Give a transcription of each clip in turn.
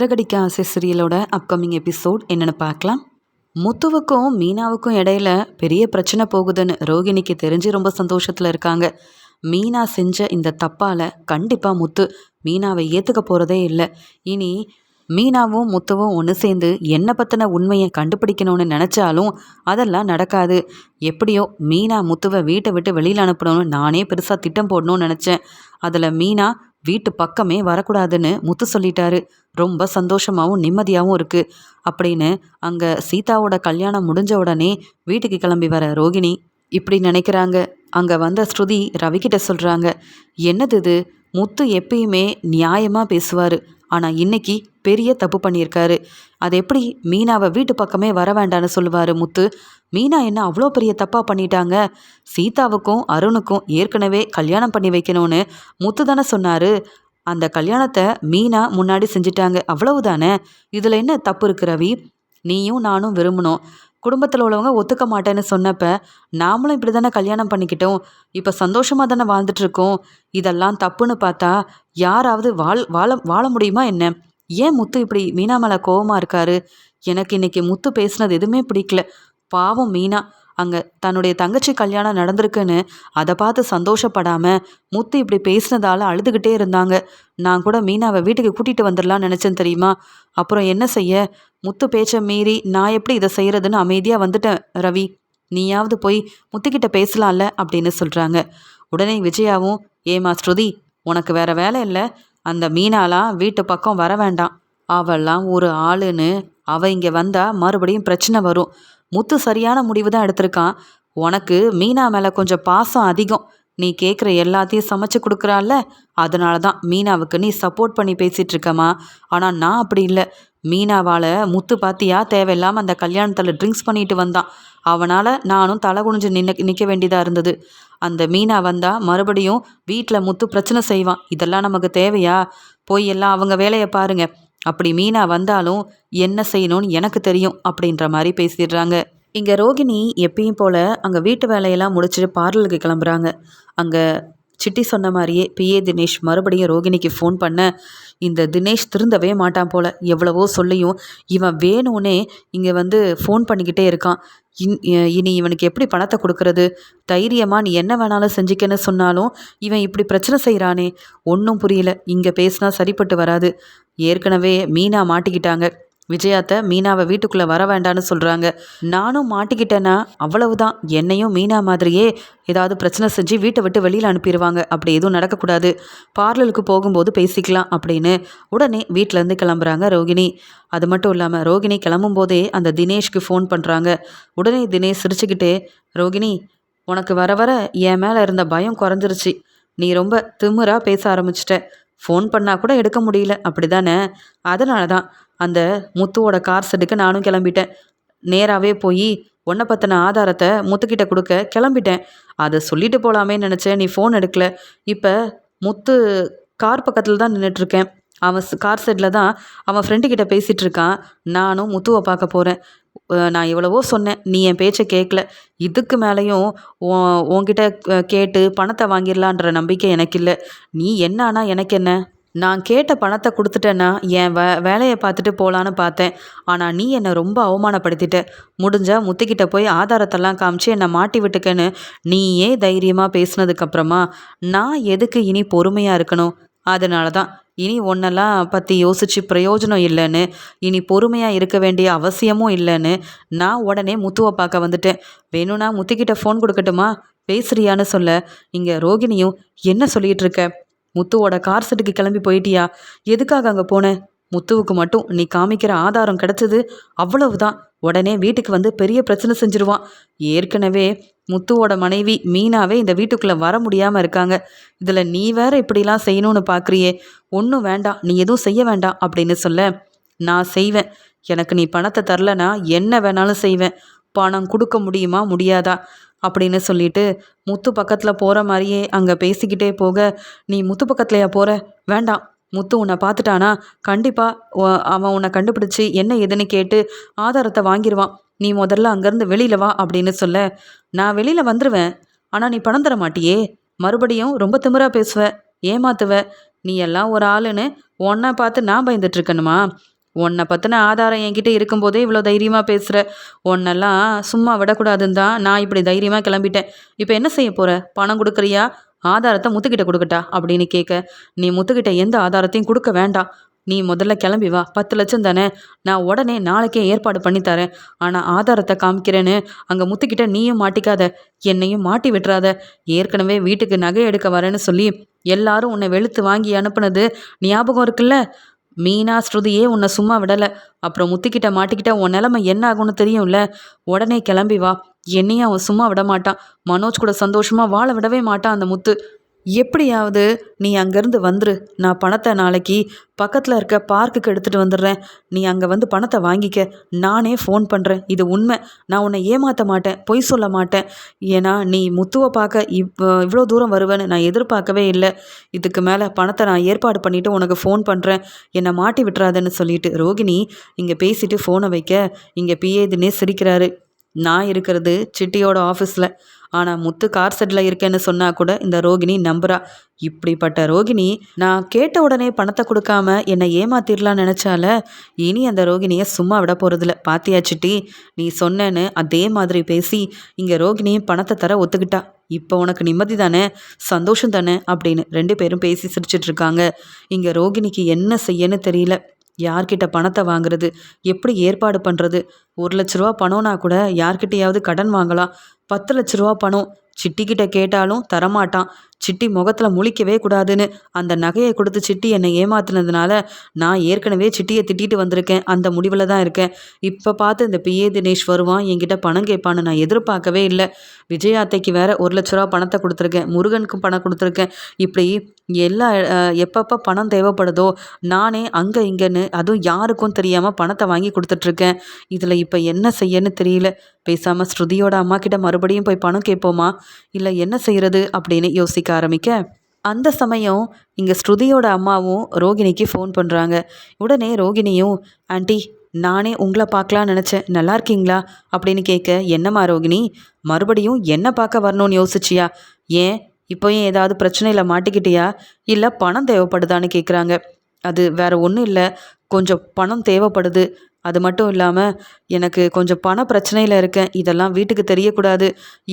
சிறகடிக்க ஆசை சீரியலோட upcoming episode என்னென்னு பார்க்கலாம். முத்துவுக்கும் மீனாவுக்கும் இடையில பெரிய பிரச்சனை போகுதுன்னு ரோகிணிக்கு தெரிஞ்சு ரொம்ப சந்தோஷத்தில் இருக்காங்க. மீனா செஞ்ச இந்த தப்பால் கண்டிப்பாக முத்து மீனாவை ஏற்றுக்க போகிறதே இல்லை. இனி மீனாவும் முத்துவும் ஒன்று சேர்ந்து என்னை பற்றின உண்மையை கண்டுபிடிக்கணும்னு நினச்சாலும் அதெல்லாம் நடக்காது. எப்படியோ மீனா முத்துவை வீட்டை விட்டு வெளியில் அனுப்பணும்னு நானே பெருசாக திட்டம் போடணும்னு நினச்சேன். அதில் மீனா வீட்டு பக்கமே வரக்கூடாதுன்னு முத்து சொல்லிட்டாரு. ரொம்ப சந்தோஷமாகவும் நிம்மதியாகவும் இருக்குது அப்படின்னு அங்கே சீதாவோட கல்யாணம் முடிஞ்ச உடனே வீட்டுக்கு கிளம்பி வர ரோகிணி இப்படி நினைக்கிறாங்க? அங்கே வந்த ஸ்ருதி ரவிக்கிட்ட சொல்கிறாங்க என்னது இது? முத்து எப்பயுமே நியாயமாக பேசுவார். ஆனால் இன்னைக்கு பெரிய தப்பு பண்ணியிருக்காரு. அது எப்படி மீனாவை வீட்டு பக்கமே வர வேண்டான்னு சொல்லுவார் முத்து. மீனா என்ன அவ்வளோ பெரிய தப்பாக பண்ணிட்டாங்க? சீதாவுக்கும் அருணுக்கும் ஏற்கனவே கல்யாணம் பண்ணி வைக்கணும்னு முத்து தானே சொன்னார். அந்த கல்யாணத்தை மீனா முன்னாடி செஞ்சிட்டாங்க. அவ்வளவுதானே? இதில் என்ன தப்பு இருக்கு ரவி? நீயும் நானும் விரும்பணும். குடும்பத்தில் உள்ளவங்க ஒத்துக்க மாட்டேன்னு சொன்னப்ப நாமளும் இப்படி தானே கல்யாணம் பண்ணிக்கிட்டோம். இப்போ சந்தோஷமாக தானே வாழ்ந்துட்டுருக்கோம். இதெல்லாம் தப்புன்னு பார்த்தா யாராவது வாழ் வாழ வாழ முடியுமா என்ன? ஏன் முத்து இப்படி மீனா மேலே கோவமாக இருக்காரு? எனக்கு இன்னைக்கு முத்து பேசுனது எதுவுமே பிடிக்கல. பாவம் மீனா. அங்கே தன்னுடைய தங்கச்சி கல்யாணம் நடந்திருக்குன்னு அதை பார்த்து சந்தோஷப்படாமல் முத்து இப்படி பேசினதால் அழுதுகிட்டே இருந்தாங்க. நான் கூட மீனாவை வீட்டுக்கு கூட்டிகிட்டு வந்துடலாம்னு நினச்சேன் தெரியுமா? அப்புறம் என்ன செய்ய? முத்து பேச்சை மீறி நான் எப்படி இதை செய்கிறதுன்னு அமைதியாக வந்துட்டேன் ரவி. நீயாவது போய் முத்துக்கிட்ட பேசலாம்ல அப்படின்னு சொல்கிறாங்க உடனே விஜயாவும் ஏமா ஸ்ருதி உனக்கு வேற வேலை இல்லை. அந்த மீனாலாம் வீட்டு பக்கம் வர வேண்டாம். அவெல்லாம் ஒரு ஆளுன்னு அவ இங்கே வந்தால் மறுபடியும் பிரச்சனை வரும். முத்து சரியான முடிவு தான் எடுத்திருக்கான். உனக்கு மீனா மேலே கொஞ்சம் பாசம் அதிகம். நீ கேட்குற எல்லாத்தையும் சமைச்சு கொடுக்குறாள்ல அதனால தான் மீனாவுக்கு நீ சப்போர்ட் பண்ணி பேசிகிட்டு இருக்கமா. ஆனால் நான் அப்படி இல்லை. மீனாவால் முத்து பாத்தியா தேவையில்லாமல் அந்த கல்யாணத்தில் ட்ரிங்க்ஸ் பண்ணிட்டு வந்தான். அவனால் நானும் தலை குனிஞ்சு நின்று நிற்க வேண்டியதாக இருந்தது. அந்த மீனா வந்தால் மறுபடியும் வீட்டில் முத்து பிரச்சனை செய்வான். இதெல்லாம் நமக்கு தேவையா? போய் எல்லாம் அவங்க வேலையை பாருங்கள் அப்படி மீனா வந்தாலும் என்ன செய்யணும்னு எனக்கு தெரியும் அப்படின்ற மாதிரி பேசிடுறாங்க. இங்கே ரோகிணி எப்பயும் போல் அங்கே வீட்டு வேலையெல்லாம் முடிச்சுட்டு பார்லருக்கு கிளம்புறாங்க. அங்கே சிட்டி சொன்ன மாதிரியே பிஏ தினேஷ் மறுபடியும் ரோகிணிக்கு ஃபோன் பண்ண இந்த தினேஷ் திருந்தவே மாட்டான் போல். எவ்வளவோ சொல்லியும் இவன் வேணும்னே இங்கே வந்து ஃபோன் பண்ணிக்கிட்டே இருக்கான். இன் இனி இவனுக்கு எப்படி பணத்தை கொடுக்கறது? தைரியமாக நீ என்ன வேணாலும் செஞ்சுக்கன்னு சொன்னாலும் இவன் இப்படி பிரச்சனை செய்கிறானே ஒன்றும் புரியல. இங்கே பேசினா சரிப்பட்டு வராது. ஏற்கனவே மீனா மாட்டிக்கிட்டாங்க. விஜயாத்த மீனாவை வீட்டுக்குள்ளே வர வேண்டான்னு சொல்கிறாங்க நானும் மாட்டிக்கிட்டேன்னா அவ்வளவுதான். என்னையும் மீனா மாதிரியே ஏதாவது பிரச்சனை செஞ்சு வீட்டை விட்டு வெளியில் அனுப்பிடுவாங்க. அப்படி எதுவும் நடக்கக்கூடாது. பார்லருக்கு போகும்போது பேசிக்கலாம் அப்படின்னு உடனே வீட்டிலேருந்து கிளம்புறாங்க ரோகிணி. அது மட்டும் இல்லாமல் ரோகிணி கிளம்பும் போதே அந்த தினேஷ்க்கு ஃபோன் பண்ணுறாங்க உடனே தினேஷ் சிரிச்சுக்கிட்டே ரோகிணி உனக்கு வர வர என் மேலே இருந்த பயம் குறைஞ்சிருச்சு. நீ ரொம்ப திமுறாக பேச ஆரம்பிச்சிட்ட. ஃபோன் பண்ணால் கூட எடுக்க முடியல. அப்படி தானே அதனால தான் அந்த முத்துவோட கார் செட்டுக்கு நானும் கிளம்பிட்டேன். நேராகவே போய் உன்னை பற்றின ஆதாரத்தை முத்துக்கிட்ட கொடுக்க கிளம்பிட்டேன். அதை சொல்லிட்டு போகலாமே நினச்சேன். நீ ஃபோன் எடுக்கல. இப்போ முத்து கார் பக்கத்தில் தான் நின்றுட்டுருக்கேன் அவன் கார் செட்டில் தான் அவன் ஃப்ரெண்டுக்கிட்ட பேசிகிட்டு இருக்கான். நானும் முத்துவை பார்க்க போகிறேன் நான் எவ்வளவோ சொன்னேன். நீ என் பேச்சை கேட்கல இதுக்கு மேலேயும் உன்கிட்ட கேட்டு பணத்தை வாங்கிடலான்ற நம்பிக்கை எனக்கு இல்லை. நீ என்ன ஆனால் எனக்கு என்ன? நான் கேட்ட பணத்தை கொடுத்துட்டேன்னா என் வே வேலையை பார்த்துட்டு போகலான்னு பார்த்தேன். ஆனால் நீ என்னை ரொம்ப அவமானப்படுத்திட்ட. முடிஞ்சால் முத்துக்கிட்ட போய் ஆதாரத்தெல்லாம் காமிச்சு என்னை மாட்டி விட்டுக்கன்னு நீயே தைரியமாக பேசினதுக்கப்புறமா நான் எதுக்கு இனி பொறுமையாக இருக்கணும்? அதனால தான் இனி ஒன்றெல்லாம் பற்றி யோசித்து பிரயோஜனம் இல்லைன்னு இனி பொறுமையாக இருக்க வேண்டிய அவசியமும் இல்லைன்னு நான் உடனே முத்துவை பார்க்க வந்துட்டேன். வேணும்னா முத்துக்கிட்ட ஃபோன் கொடுக்கட்டுமா? பேசுறியான்னு சொல்ல. இங்கே ரோகிணியும் என்ன சொல்லிகிட்டு இருக்க? முத்துவோட கார் செட்டுக்கு கிளம்பி போயிட்டியா? எதுக்காக அங்கே போனேன் முத்துவுக்கு மட்டும் நீ காமிக்கிற ஆதாரம் கிடைச்சது அவ்வளவுதான். உடனே வீட்டுக்கு வந்து பெரிய பிரச்சனை செஞ்சிருவான். ஏற்கனவே முத்துவோட மனைவி மீனாவே இந்த வீட்டுக்குள்ளே வர முடியாமல் இருக்காங்க. இதில் நீ வேற இப்படிலாம் செய்யணும்னு பார்க்குறியே ஒன்றும் வேண்டாம். நீ எதுவும் செய்ய வேண்டாம் அப்படின்னு சொல்ல நான் செய்வேன். எனக்கு நீ பணத்தை தரலனா என்ன வேணாலும் செய்வேன். பணம் கொடுக்க முடியுமா முடியாதா? அப்படின்னு சொல்லிட்டு முத்து பக்கத்தில் போகிற மாதிரியே அங்கே பேசிக்கிட்டே போக நீ முத்து பக்கத்துலையா போகிற வேண்டாம். முத்து உன்னை பார்த்துட்டானா? கண்டிப்பாக அவன் உன்னை கண்டுபிடிச்சி என்ன எதுன்னு கேட்டு ஆதாரத்தை வாங்கிடுவான் நீ முதல்ல அங்கேருந்து வெளியில் வா அப்படின்னு சொல்ல நான் வெளியில் வந்துடுவேன் ஆனால் நீ பணம் தர மாட்டியே. மறுபடியும் ரொம்ப திமிராக பேசுவ. ஏமாத்துவ. நீ எல்லாம் ஒரு ஆளுன்னு ஒன்றை பார்த்து நான் பயந்துட்டு இருக்கணுமா? உன்னை பற்றின ஆதாரம் என்கிட்ட இருக்கும்போதே இவ்வளோ தைரியமாக பேசுகிற உன்னெல்லாம் சும்மா விடக்கூடாதுன்னு தான் நான் இப்படி தைரியமாக கிளம்பிட்டேன். இப்போ என்ன செய்ய போகிற பணம் கொடுக்குறியா? ஆதாரத்தை முத்துக்கிட்ட கொடுக்கட்டா? அப்படின்னு கேட்க நீ முத்துக்கிட்ட எந்த ஆதாரத்தையும் கொடுக்க வேண்டாம். நீ முதல்ல கிளம்பி வா. பத்து லட்சம் தானே. நான் உடனே நாளைக்கே ஏற்பாடு பண்ணி தரேன். ஆனால் ஆதாரத்தை காமிக்கிறேன்னு அங்கே முத்துக்கிட்ட நீயும் மாட்டிக்காத. என்னையும் மாட்டி விட்டுறாத. ஏற்கனவே வீட்டுக்கு நகை எடுக்க வரேன்னு சொல்லி எல்லாரும் உன்னை வெளுத்து வாங்கி அனுப்புனது ஞாபகம் இருக்குல்ல? மீனா ஸ்ருதியே உன்னை சும்மா விடலை. அப்புறம் முத்துக்கிட்ட மாட்டிக்கிட்ட உன் நிலமை என்ன ஆகும்னு தெரியும்ல? உடனே கிளம்பி வா. என்னையும் அவன் சும்மா விட மாட்டான். மனோஜ் கூட சந்தோஷமா வாழ விடவே மாட்டான் அந்த முத்து. எப்படியாவது நீ அங்கேருந்து வந்துரு. நான் பணத்தை நாளைக்கு பக்கத்தில் இருக்க பார்க்குக்கு எடுத்துகிட்டு வந்துடுறேன். நீ அங்கே வந்து பணத்தை வாங்கிக்க. நானே ஃபோன் பண்ணுறேன் இது உண்மை. நான் உன்னை ஏமாற்ற மாட்டேன். பொய் சொல்ல மாட்டேன். ஏன்னா நீ முத்துவை பார்க்க இவ் இவ்வளோ தூரம் வருவேன்னு நான் எதிர்பார்க்கவே இல்லை. இதுக்கு மேலே பணத்தை நான் ஏற்பாடு பண்ணிவிட்டு உனக்கு ஃபோன் பண்ணுறேன் என்னை மாட்டி விட்டுறாதன்னு சொல்லிட்டு ரோகிணி இங்கே பேசிட்டு ஃபோனை வைக்க இங்கே பிஏ தினேஷ் சிரிக்கிறாரு. நான் இருக்கிறது சிட்டியோட ஆஃபீஸில் ஆனால் முத்து கார் செட்டில் இருக்கேன்னு சொன்னால் கூட இந்த ரோகிணி நம்புறா. இப்படிப்பட்ட ரோகிணி நான் கேட்ட உடனே பணத்தை கொடுக்காம என்னை ஏமாத்திடலான்னு நினச்சால இனி அந்த ரோகிணியை சும்மா விட போகிறதில்ல பாத்தியா சிட்டி? நீ சொன்னேன்னு அதே மாதிரி பேசி இங்கே ரோகிணியும் பணத்தை தர ஒத்துக்கிட்டா. இப்போ உனக்கு நிம்மதி தானே? சந்தோஷம் தானே? அப்படின்னு ரெண்டு பேரும் பேசி சிரிச்சிட்ருக்காங்க இங்கே ரோகிணிக்கு என்ன செய்யன்னு தெரியல. யார்கிட்ட பணத்தை வாங்குறது? எப்படி ஏற்பாடு பண்ணுறது ஒரு லட்ச ரூபா பணம்னா கூட யார்கிட்டயாவது கடன் வாங்கலாம். பத்து லட்ச ரூபா பணம். சிட்டிக்கிட்ட கேட்டாலும் தரமாட்டான். சிட்டி முகத்தில் முழிக்கவே கூடாதுன்னு அந்த நகையை கொடுத்து சிட்டி என்னை ஏமாத்தினதுனால நான் ஏற்கனவே சிட்டியை திட்டிட்டு வந்திருக்கேன். அந்த முடிவில் தான் இருக்கேன். இப்போ பார்த்து இந்த பிஏ தினேஷ் வருவான் என்கிட்ட பணம் கேட்பான்னு நான் எதிர்பார்க்கவே இல்லை. விஜயாத்தைக்கு வேற ஒரு லட்ச ரூபா பணத்தை கொடுத்துருக்கேன். முருகனுக்கும் பணம் கொடுத்துருக்கேன். இப்படி எல்லா எப்பப்போ பணம் தேவைப்படுதோ நானே அங்கே இங்கேன்னு அதுவும் யாருக்கும் தெரியாமல் பணத்தை வாங்கி கொடுத்துட்ருக்கேன். இதில் இப்போ என்ன செய்யன்னு தெரியல. பேசாமல் ஸ்ருதியோட அம்மா கிட்ட மறுபடியும் போய் பணம் கேட்போமா? இல்லை என்ன செய்கிறது அப்படின்னு யோசிக்க ஆரம்பிக்க அந்த சமயம் இங்கே ஸ்ருதியோட அம்மாவும் ரோகிணிக்கு ஃபோன் பண்ணுறாங்க உடனே ரோகிணியும் ஆண்டி நானே உங்களை பார்க்கலான்னு நினச்சேன். நல்லா இருக்கீங்களா? அப்படின்னு கேட்க என்னம்மா ரோகிணி மறுபடியும் என்ன பார்க்க வரணும்னு யோசிச்சியா? ஏன்? இப்போயும் ஏதாவது பிரச்சனையில் மாட்டிக்கிட்டியா? இல்லை பணம் தேவைப்படுதான்னு கேட்குறாங்க அது வேற ஒன்றும் இல்லை. கொஞ்சம் பணம் தேவைப்படுது. அது மட்டும் இல்லாமல் எனக்கு கொஞ்சம் பண பிரச்சனையில் இருக்கேன். இதெல்லாம் வீட்டுக்கு தெரியக்கூடாது.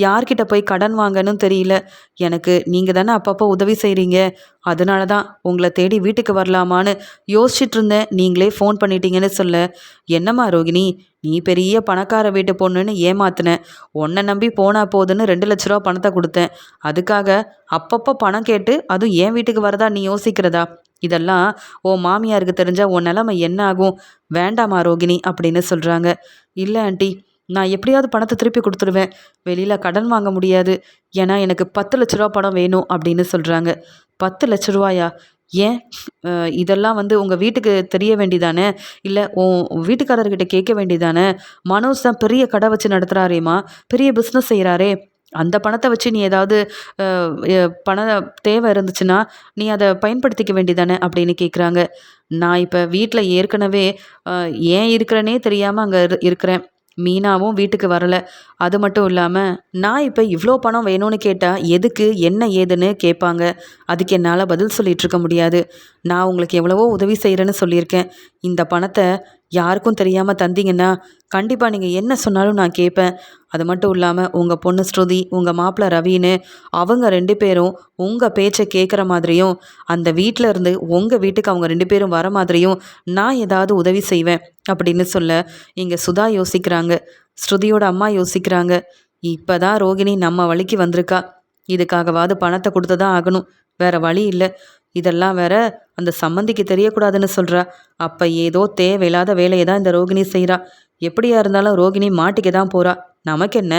யார்கிட்ட போய் கடன் வாங்கன்னு தெரியல. எனக்கு நீங்கள் தானே அப்பப்போ உதவி செய்கிறீங்க அதனால தான் உங்களை தேடி வீட்டுக்கு வரலாமான்னு யோசிச்சுட்டு இருந்தேன் நீங்களே ஃபோன் பண்ணிட்டீங்கன்னு சொல்ல. என்னம்மா ரோகிணி நீ பெரிய பணக்கார வீட்டு பொண்ணுன்னு ஏமாத்தினேன் உன்னை நம்பி போனா போதுன்னு ரெண்டு லட்ச ரூபா பணத்தை கொடுத்தேன். அதுக்காக அப்பப்போ பணம் கேட்டு அதுவும் என் வீட்டுக்கு வரதா நீ யோசிக்கிறதா? இதெல்லாம் ஓ மாமியாருக்கு தெரிஞ்சால் உன் நிலமை என்ன ஆகும்? வேண்டாமா ரோகிணி? அப்படின்னு சொல்கிறாங்க இல்லை ஆண்டி. நான் எப்படியாவது பணத்தை திருப்பி கொடுத்துருவேன். வெளியில் கடன் வாங்க முடியாது. ஏன்னா எனக்கு பத்து லட்ச ரூபா பணம் வேணும் அப்படின்னு சொல்கிறாங்க பத்து லட்ச ரூபாயா? ஏன்? இதெல்லாம் வந்து உங்கள் வீட்டுக்கு தெரிய வேண்டிதானே? இல்லை உன் வீட்டுக்காரர்கிட்ட கேட்க வேண்டியதானே மனோஜ் தான் பெரிய கடை வச்சு நடத்துகிறாரேம்மா பெரிய பிஸ்னஸ் செய்கிறாரே அந்த பணத்தை வச்சு நீ ஏதாவது பண தேவை இருந்துச்சுன்னா நீ அதை பயன்படுத்திக்க வேண்டியதானே அப்படின்னு கேட்குறாங்க நான் இப்போ வீட்டில் ஏற்கனவே ஏன் இருக்கிறேனே தெரியாமல் அங்கே இருக்கிறேன். மீனாவும் வீட்டுக்கு வரலை. அது மட்டும் இல்லாமல் நான் இப்போ இவ்வளோ பணம் வேணும்னு கேட்டால் எதுக்கு என்ன ஏதுன்னு கேட்பாங்க. அதுக்கு என்னால் பதில் சொல்லிகிட்டு இருக்க முடியாது. நான் உங்களுக்கு எவ்வளவோ உதவி செய்கிறேன்னு சொல்லியிருக்கேன். இந்த பணத்தை யாருக்கும் தெரியாமல் தந்தீங்கன்னா கண்டிப்பாக நீங்கள் என்ன சொன்னாலும் நான் கேட்பேன் அது மட்டும் இல்லாமல் உங்கள் பொண்ணு ஸ்ருதி உங்கள் மாப்பிள்ள ரவின்னு அவங்க ரெண்டு பேரும் உங்கள் பேச்சை கேட்குற மாதிரியும் அந்த வீட்டில் இருந்து உங்கள் வீட்டுக்கு அவங்க ரெண்டு பேரும் வர மாதிரியும் நான் ஏதாவது உதவி செய்வேன் அப்படின்னு சொல்ல இங்கே சுதா யோசிக்கிறாங்க. ஸ்ருதியோட அம்மா யோசிக்கிறாங்க. இப்போ தான் ரோகிணி நம்ம வழிக்கு வந்திருக்கா. இதுக்காகவாது பணத்தை கொடுத்து தான் ஆகணும். வேறு வழி இல்லை. இதெல்லாம் வேற அந்த சம்மந்திக்கு தெரியக்கூடாதுன்னு சொல்கிறா அப்போ ஏதோ தேவையில்லாத வேலையை தான் இந்த ரோகிணி செய்கிறா எப்படியா இருந்தாலும் ரோகிணி மாட்டிக்க தான் போகிறா நமக்கு என்ன?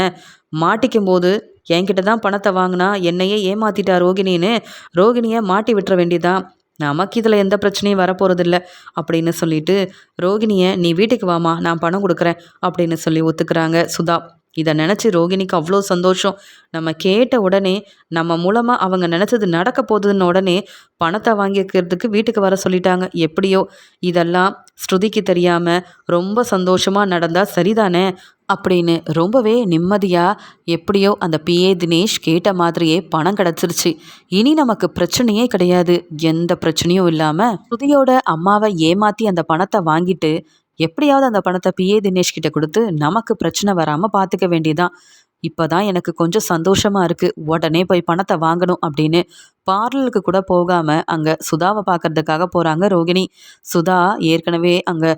மாட்டிக்கும் போது என்கிட்ட தான் பணத்தை வாங்கினா என்னையே ஏமாத்திட்டா ரோகிணின்னு ரோகிணியை மாட்டி விட்டுற வேண்டியதான் நமக்கு இதில் எந்த பிரச்சனையும் வரப்போகிறதில்ல அப்படின்னு சொல்லிட்டு ரோகிணியை நீ வீட்டுக்கு வாமா நான் பணம் கொடுக்குறேன் அப்படின்னு சொல்லி ஒத்துக்கிறாங்க சுதா. இதை நினச்சி ரோகிணிக்கு அவ்வளோ சந்தோஷம். நம்ம கேட்ட உடனே நம்ம மூலமாக அவங்க நினச்சது நடக்க போகுதுன்னு உடனே பணத்தை வாங்கிக்கிறதுக்கு வீட்டுக்கு வர சொல்லிட்டாங்க. எப்படியோ இதெல்லாம் ஸ்ருதிக்கு தெரியாமல் ரொம்ப சந்தோஷமாக நடந்தால் சரிதானே? அப்படின்னு ரொம்பவே நிம்மதியாக எப்படியோ அந்த பிஏ தினேஷ் கேட்ட மாதிரியே பணம் கிடச்சிருச்சு. இனி நமக்கு பிரச்சனையே கிடையாது. எந்த பிரச்சனையும் இல்லாமல் ஸ்ருதியோட அம்மாவை ஏமாற்றி அந்த பணத்தை வாங்கிட்டு எப்படியாவது அந்த பணத்தை பிஏ தினேஷ் கிட்ட கொடுத்து நமக்கு பிரச்சனை வராமல் பார்த்துக்க வேண்டியதான் இப்போதான் எனக்கு கொஞ்சம் சந்தோஷமாக இருக்குது உடனே போய் பணத்தை வாங்கணும் அப்படின்னு பார்லருக்கு கூட போகாமல் அங்கே சுதாவை பார்க்கறதுக்காக போகிறாங்க ரோகிணி. சுதா ஏற்கனவே அங்கே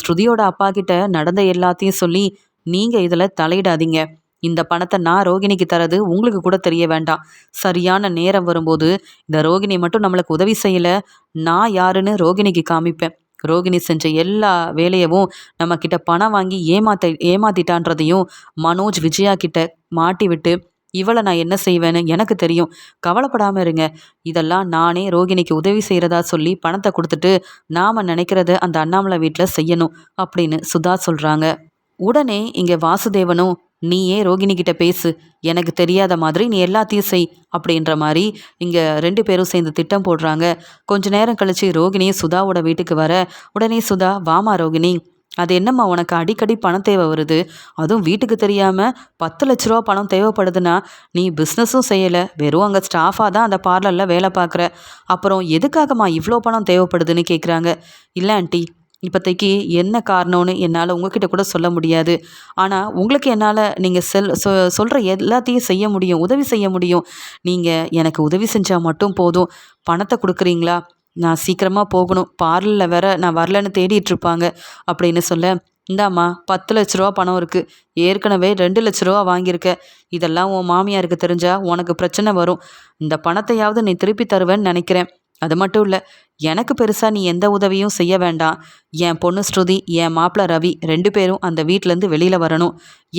ஸ்ருதியோட அப்பா கிட்ட நடந்த எல்லாத்தையும் சொல்லி நீங்கள் இதில் தலையிடாதீங்க. இந்த பணத்தை நான் ரோகிணிக்கு தரது உங்களுக்கு கூட தெரிய வேண்டாம். சரியான நேரம் வரும்போது இந்த ரோகிணி மட்டும் நம்மளுக்கு உதவி செய்யலை. நான் யாருன்னு ரோகிணிக்கு காமிப்பேன். ரோகிணி செஞ்ச எல்லா வேலையவும் நம்ம கிட்ட பணம் வாங்கி ஏமாத்த ஏமாத்திட்டான்றதையும் மனோஜ் விஜயா கிட்ட மாட்டி விட்டு இவளை நான் என்ன செய்வேன்னு எனக்கு தெரியும். கவலைப்படாமல் இருங்க. இதெல்லாம் நானே ரோகிணிக்கு உதவி செய்கிறதா சொல்லி பணத்தை கொடுத்துட்டு நாம் நினைக்கிறத அந்த அண்ணாமலை வீட்டில் செய்யணும் அப்படின்னு சுதா சொல்கிறாங்க உடனே இங்கே வாசுதேவனும் நீயே ரோகிணி கிட்ட பேசு. எனக்கு தெரியாத மாதிரி நீ எல்லாத்தையும் செய் அப்படின்ற மாதிரி இங்கே ரெண்டு பேரும் சேர்ந்து திட்டம் போடுறாங்க. கொஞ்ச நேரம் கழிச்சு ரோகிணியும் சுதாவோட வீட்டுக்கு வர. உடனே சுதா வாமா ரோகிணி. அது என்னம்மா உனக்கு அடிக்கடி பணம் தேவை வருது? அதுவும் வீட்டுக்கு தெரியாமல் பத்து லட்ச ரூபா பணம் தேவைப்படுதுன்னா நீ பிஸ்னஸும் செய்யலை. வெறும் அங்கே ஸ்டாஃபாக தான் அந்த பார்லரில் வேலை பார்க்குற. அப்புறம் எதுக்காகம்மா இவ்வளோ பணம் தேவைப்படுதுன்னு கேட்குறாங்க இல்லை ஆண்டி இப்போதைக்கு என்ன காரணம்னு என்னால் உங்ககிட்ட கூட சொல்ல முடியாது. ஆனால் உங்களுக்கு என்னால் நீங்கள் செல் சொ சொல்கிற எல்லாத்தையும் செய்ய முடியும் உதவி செய்ய முடியும். நீங்கள் எனக்கு உதவி செஞ்சால் மட்டும் போதும். பணத்தை கொடுக்குறீங்களா? நான் சீக்கிரமாக போகணும். பார்லரில் வேற நான் வரலன்னு தேடிட்டுருப்பாங்க அப்படின்னு சொல்ல இந்தாம்மா பத்து லட்ச ரூபா பணம் இருக்குது ஏற்கனவே ரெண்டு லட்ச ரூபா வாங்கியிருக்க. இதெல்லாம் உன் மாமியாருக்கு தெரிஞ்சால் உனக்கு பிரச்சனை வரும். இந்த பணத்தையாவது நீ திருப்பி தருவேன்னு நினைக்கிறேன். அது மட்டும் இல்லை எனக்கு பெருசாக நீ எந்த உதவியும் செய்ய வேண்டாம். என் பொண்ணு ஸ்ருதி என் மாப்பிள்ள ரவி ரெண்டு பேரும் அந்த வீட்டிலேருந்து வெளியில் வரணும்.